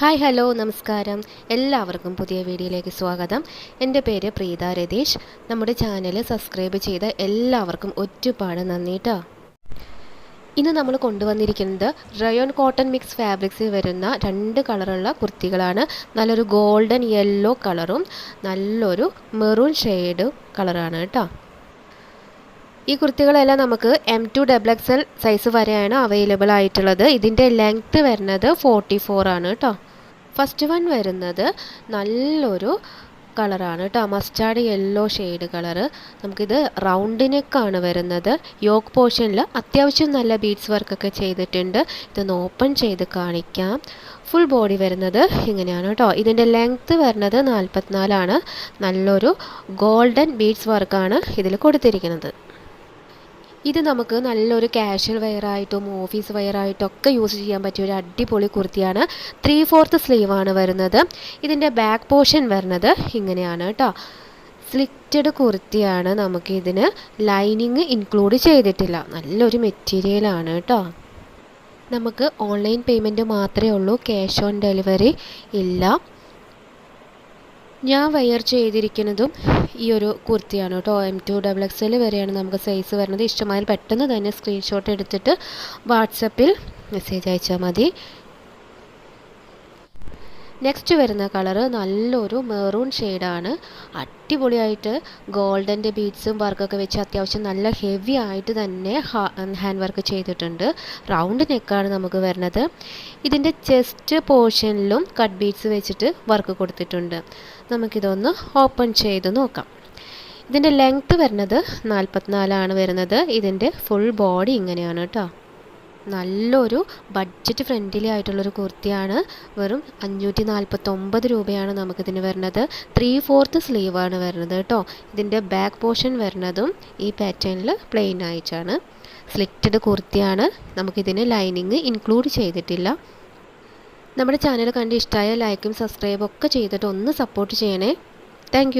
Hi hello നമസ്കാരം. എല്ലാവർക്കും പുതിയ വീഡിയോയിലേക്ക് സ്വാഗതം. എന്റെ പേര് പ്രീത രതീഷ്. നമ്മുടെ ചാനൽ സബ്സ്ക്രൈബ് ചെയ്ത എല്ലാവർക്കും ഒരുപാട് നന്ദി കേട്ടോ ഇന്ന് നമ്മൾ കൊണ്ടുവന്നിരിക്കുന്നത് റയോൺ കോട്ടൺ മിക്സ് ഫാബ്രിക്സിൽ വരുന്ന രണ്ട് കളറുള്ള കുർത്തികളാണ്. നല്ലൊരു ഗോൾഡൻ യെല്ലോ കളറും നല്ലൊരു മെറൂൺ ഷെയ്ഡ് കളറാണ് കേട്ടോ. ഈ കുർത്തികളെല്ലാം നമുക്ക് M two double X L size വരെയാണ് അവൈലബിൾ ആയിട്ടുള്ളത്. ഇതിന്റെ ലെങ്ത്ത് വരുന്നത് ഫോർട്ടി ഫോർ ആണ് കേട്ടോ. ഫസ്റ്റ് വൺ വരുന്നത് നല്ലൊരു കളറാണ് കേട്ടോ. Mustard yellow shade colour. നമുക്കിത് റൗണ്ട് നെക്കാണ് വരുന്നത്. യോക്ക് പോർഷനിൽ അത്യാവശ്യം നല്ല ബീഡ്സ് വർക്കൊക്കെ ചെയ്തിട്ടുണ്ട്. ഇതൊന്ന് ഓപ്പൺ ചെയ്ത് കാണിക്കാം. ഫുൾ ബോഡി വരുന്നത് ഇങ്ങനെയാണ് കേട്ടോ. ഇതിന്റെ ലെങ്ത്ത് വരുന്നത് നാൽപ്പത്തിനാലാണ് നല്ലൊരു ഗോൾഡൻ ബീഡ്സ് വർക്കാണ് ഇതിൽ കൊടുത്തിരിക്കുന്നത്. ഇത് നമുക്ക് നല്ലൊരു കാഷ്വൽ വെയറായിട്ടും ഓഫീസ് വെയറായിട്ടും ഒക്കെ യൂസ് ചെയ്യാൻ പറ്റിയ ഒരു അടിപൊളി കുർത്തിയാണ് ത്രീ ഫോർത്ത് ആണ് വരുന്നത്. ഇതിന്റെ ബാക്ക് പോർഷൻ വരുന്നത് ഇങ്ങനെയാണ് കേട്ടോ സ്ലിറ്റഡ് കുർത്തിയാണ് നമുക്ക് ഇതിന് ലൈനിങ് ഇൻക്ലൂഡ് ചെയ്തിട്ടില്ല. നല്ലൊരു മെറ്റീരിയലാണ് കേട്ടോ നമുക്ക് ഓൺലൈൻ പേയ്മെന്റ് മാത്രമേ ഉള്ളൂ ക്യാഷ് ഓൺ ഡെലിവറി ഇല്ല. ഞാൻ വയർ ചെയ്തിരിക്കുന്നതും ഈ ഒരു കുർത്തിയാണ് കേട്ടോ. M two double X L വരെയാണ് നമുക്ക് സൈസ് വരുന്നത്. ഇഷ്ടമായാൽ പെട്ടെന്ന് തന്നെ സ്ക്രീൻഷോട്ട് എടുത്തിട്ട് വാട്സപ്പിൽ മെസ്സേജ് അയച്ചാൽ മതി. നെക്സ്റ്റ് വരുന്ന കളറ് നല്ലൊരു മെറൂൺ ഷെയ്ഡാണ് അടിപൊളിയായിട്ട് ഗോൾഡന്റെ ബീഡ്സും വർക്കൊക്കെ വെച്ച് അത്യാവശ്യം നല്ല ഹെവി ആയിട്ട് തന്നെ ഹാൻഡ് വർക്ക് ചെയ്തിട്ടുണ്ട്. റൗണ്ട് നെക്കാണ് നമുക്ക് വരുന്നത്. ഇതിന്റെ ചെസ്റ്റ് പോർഷനിലും കട്ട് ബീഡ്സ് വെച്ചിട്ട് വർക്ക് കൊടുത്തിട്ടുണ്ട്. നമുക്കിതൊന്ന് ഓപ്പൺ ചെയ്ത് നോക്കാം. ഇതിന്റെ ലെങ്ത്ത് വരുന്നത് നാൽപ്പത്തിനാലാണ് വരുന്നത്. ഇതിന്റെ ഫുൾ ബോഡി ഇങ്ങനെയാണ് കേട്ടോ. നല്ലൊരു ബഡ്ജറ്റ് ഫ്രണ്ട്ലി ആയിട്ടുള്ളൊരു കുർത്തിയാണ്. വെറും അഞ്ഞൂറ്റി നാൽപ്പത്തൊമ്പത് രൂപയാണ് നമുക്കിതിന് വരുന്നത്. ത്രീ ഫോർത്ത് സ്ലീവാണ് വരുന്നത് കേട്ടോ. ഇതിന്റെ ബാക്ക് പോർഷൻ വരുന്നതും ഈ പാറ്റേണിൽ പ്ലെയിൻ ആയിട്ടാണ്. സ്ലിറ്റഡ് കുർത്തിയാണ്. നമുക്കിതിന് ലൈനിങ് ഇൻക്ലൂഡ് ചെയ്തിട്ടില്ല. നമ്മുടെ ചാനൽ കണ്ട് ഇഷ്ടമായ ലൈക്കും സബ്സ്ക്രൈബും ഒക്കെ ചെയ്തിട്ട് ഒന്ന് സപ്പോർട്ട് ചെയ്യണേ. താങ്ക്